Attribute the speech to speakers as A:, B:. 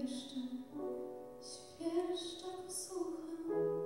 A: świerszczem, świerszczem suchym.